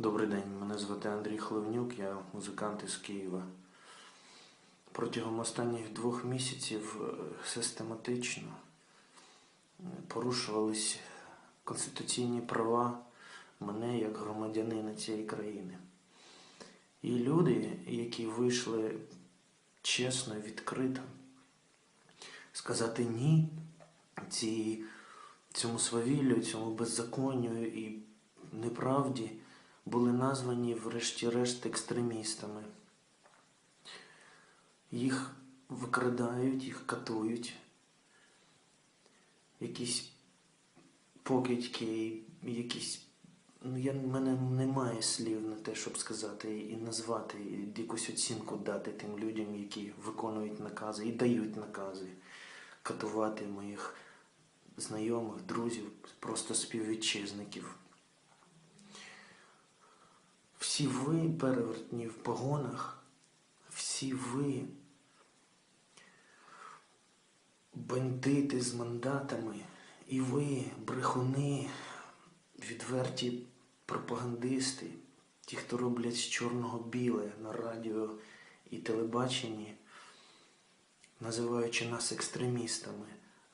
Добрий день, мене звати Андрій Хливнюк, я музикант із Києва. Протягом останніх двох місяців е, систематично е, порушувались конституційні права мене як громадянина цієї країни. І люди, які вийшли чесно відкрито сказати ні цій, цьому свавіллю, цьому беззаконню і неправді, були названі врешті-решт екстремістами. Їх викрадають, їх катують. Якісь покидьки, якісь. Ну, я, в мене немає слів на те, щоб сказати і назвати, і якусь оцінку дати тим людям, які виконують накази і дають накази, катувати моїх знайомих, друзів, просто співвітчизників. Всі ви, перевертні в погонах, всі ви бандити з мандатами, і ви, брехуни, відверті пропагандисти, ті, хто роблять з чорного біле на радіо і телебаченні, називаючи нас екстремістами.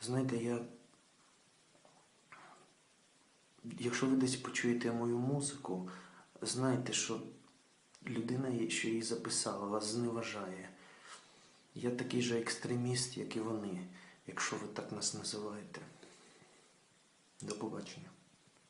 Знаєте, я. Якщо ви десь почуєте мою музику, знайте, що людина, що її записала, вас зневажає. Я такий же екстреміст, як і вони, якщо ви так нас називаєте. До побачення.